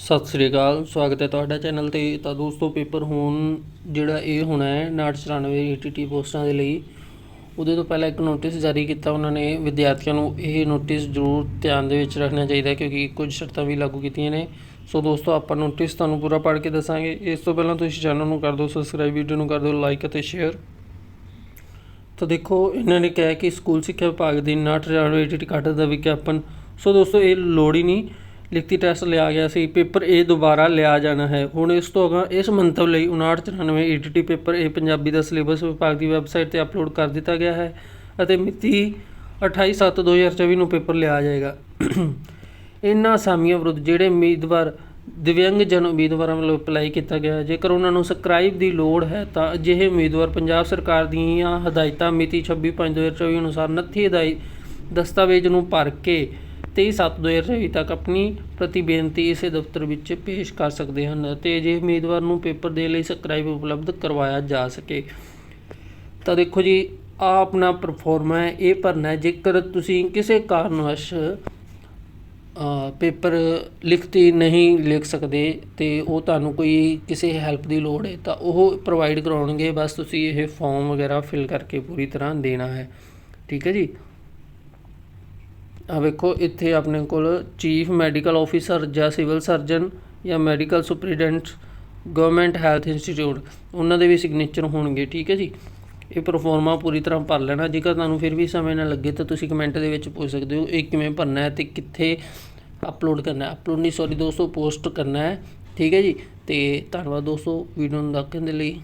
ਸਤਿ ਸ੍ਰੀ ਅਕਾਲ, ਸਵਾਗਤ ਹੈ ਤੁਹਾਡਾ ਚੈਨਲ ਤੇ। ਤਾਂ ਦੋਸਤੋ, ਪੇਪਰ ਹੁਣ ਜਿਹੜਾ ਇਹ ਹੋਣਾ ਹੈ 994 ਈਟੀਟੀ ਪੋਸਟਾਂ ਦੇ ਲਈ, ਉਹਦੇ ਤੋਂ ਪਹਿਲਾਂ ਇੱਕ ਨੋਟਿਸ ਜਾਰੀ ਕੀਤਾ ਉਹਨਾਂ ਨੇ। ਵਿਦਿਆਰਥੀਆਂ ਨੂੰ ਇਹ ਨੋਟਿਸ ਜ਼ਰੂਰ ਧਿਆਨ ਦੇ ਵਿੱਚ ਰੱਖਣਾ ਚਾਹੀਦਾ ਕਿਉਂਕਿ ਕੁਝ ਸ਼ਰਤਾਂ ਵੀ ਲਾਗੂ ਕੀਤੀਆਂ ਨੇ। ਸੋ ਦੋਸਤੋ, ਆਪਾਂ ਨੋਟਿਸ ਤੁਹਾਨੂੰ ਪੂਰਾ ਪੜ੍ਹ ਕੇ ਦੱਸਾਂਗੇ। ਇਸ ਤੋਂ ਪਹਿਲਾਂ ਤੁਸੀਂ ਚੈਨਲ ਨੂੰ ਕਰ ਦਿਓ ਸਬਸਕ੍ਰਾਈਬ ਵੀਡੀਓ ਨੂੰ ਕਰ ਦਿਓ ਲਾਈਕ ਅਤੇ ਸ਼ੇਅਰ ਤਾਂ ਦੇਖੋ, ਇਹਨਾਂ ਨੇ ਕਿਹਾ ਕਿ ਸਕੂਲ ਸਿੱਖਿਆ ਵਿਭਾਗ ਦੀ 994 ਈਟੀਟੀ ਕੱਟ ਦਾ ਵਿਗਿਆਪਨ। ਸੋ ਦੋਸਤੋ, ਇਹ ਲੋੜ ਹੀ ਨਹੀਂ। ਲਿਖਤੀ ਟੈਸਟ ਲਿਆ ਗਿਆ ਸੀ ਪੇਪਰ ਇਹ ਦੁਬਾਰਾ ਲਿਆ ਜਾਣਾ ਹੈ। ਹੁਣ ਇਸ ਤੋਂ ਅਗਾਂਹ ਇਸ ਮੰਤਵ ਲਈ 5994 ਈਟੀਟੀ ਪੇਪਰ ਇਹ ਪੰਜਾਬੀ ਦਾ ਸਿਲੇਬਸ ਵਿਭਾਗ ਦੀ ਵੈਬਸਾਈਟ ਤੇ ਅਪਲੋਡ ਕਰ ਦਿੱਤਾ ਗਿਆ ਹੈ ਅਤੇ ਮਿਤੀ 28/7/2024 ਨੂੰ ਪੇਪਰ ਲਿਆ ਜਾਏਗਾ। ਇਨ੍ਹਾਂ ਅਸਾਮੀਆਂ ਵਿਰੁੱਧ ਜਿਹੜੇ ਉਮੀਦਵਾਰ ਦਿਵਿਆਂਗ ਉਮੀਦਵਾਰਾਂ ਵੱਲੋਂ ਅਪਲਾਈ ਕੀਤਾ ਗਿਆ ਹੈ, ਜੇਕਰ ਉਹਨਾਂ ਨੂੰ ਸਬਸਕ੍ਰਾਈਬ ਦੀ ਲੋੜ ਹੈ ਤਾਂ ਅਜਿਹੇ ਉਮੀਦਵਾਰ ਪੰਜਾਬ ਸਰਕਾਰ ਦੀਆਂ ਹਦਾਇਤਾਂ ਮਿਤੀ 26/5/2024 ਅਨੁਸਾਰ ਨੱਥੀ ਹਦਾਇ ਦਸਤਾਵੇਜ਼ ਨੂੰ ਭਰ ਕੇ 23/7/2024 ਤੱਕ ਆਪਣੀ ਪ੍ਰਤੀ ਬੇਨਤੀ ਇਸੇ ਦਫ਼ਤਰ ਵਿੱਚ ਪੇਸ਼ ਕਰ ਸਕਦੇ ਹਨ ਅਤੇ ਅਜਿਹੇ ਉਮੀਦਵਾਰ ਨੂੰ ਪੇਪਰ ਦੇ ਲਈ ਸਬਸਕ੍ਰਾਈਬ ਉਪਲਬਧ ਕਰਵਾਇਆ ਜਾ ਸਕੇ। ਤਾਂ ਦੇਖੋ ਜੀ ਆ ਆਪਣਾ ਪਰਫਾਰਮਾ ਹੈ, ਇਹ ਭਰਨਾ ਜੇਕਰ ਤੁਸੀਂ ਕਿਸੇ ਕਾਰਨਵਸ਼ ਪੇਪਰ ਲਿਖਤੀ ਨਹੀਂ ਲਿਖ ਸਕਦੇ ਤੇ ਉਹ ਤੁਹਾਨੂੰ ਕੋਈ ਕਿਸੇ ਹੈਲਪ ਦੀ ਲੋੜ ਹੈ, ਤਾਂ ਉਹ ਪ੍ਰੋਵਾਈਡ ਕਰਾਉਣਗੇ। ਬਸ ਤੁਸੀਂ ਇਹ ਫਾਰਮ ਵਗੈਰਾ ਫਿਲ ਕਰਕੇ ਪੂਰੀ ਤਰ੍ਹਾਂ ਦੇਣਾ ਹੈ। ਠੀਕ ਹੈ ਜੀ? ਆ ਵੇਖੋ, ਇੱਥੇ ਆਪਣੇ ਕੋਲ ਚੀਫ ਮੈਡੀਕਲ ਆਫੀਸਰ ਜਾਂ ਸਿਵਲ ਸਰਜਨ ਜਾਂ medical superintendent government health institute ਉਹਨਾਂ ਦੇ ਵੀ ਸਿਗਨੇਚਰ ਹੋਣਗੇ, ਠੀਕ ਹੈ ਜੀ? ਇਹ ਪਰਫਾਰਮਾ ਪੂਰੀ ਤਰ੍ਹਾਂ ਭਰ ਲੈਣਾ, ਜੇਕਰ ਤੁਹਾਨੂੰ ਫਿਰ ਵੀ ਸਮੇਂ ਨਾ ਲੱਗੇ ਤਾਂ ਤੁਸੀਂ ਕਮੈਂਟ ਦੇ ਵਿੱਚ ਪੁੱਛ ਸਕਦੇ ਹੋ, ਇਹ ਕਿਵੇਂ ਭਰਨਾ ਹੈ ਤੇ ਕਿੱਥੇ ਅਪਲੋਡ ਕਰਨਾ ਹੈ। ਅਪਲੋਡ ਨਹੀਂ ਸੌਰੀ ਦੋਸਤੋ ਪੋਸਟ ਕਰਨਾ ਹੈ, ਠੀਕ ਹੈ ਜੀ? ਤੇ ਧੰਨਵਾਦ ਦੋਸਤੋ ਵੀਡੀਓ ਨੂੰ ਦੇਖਣ ਦੇ ਲਈ।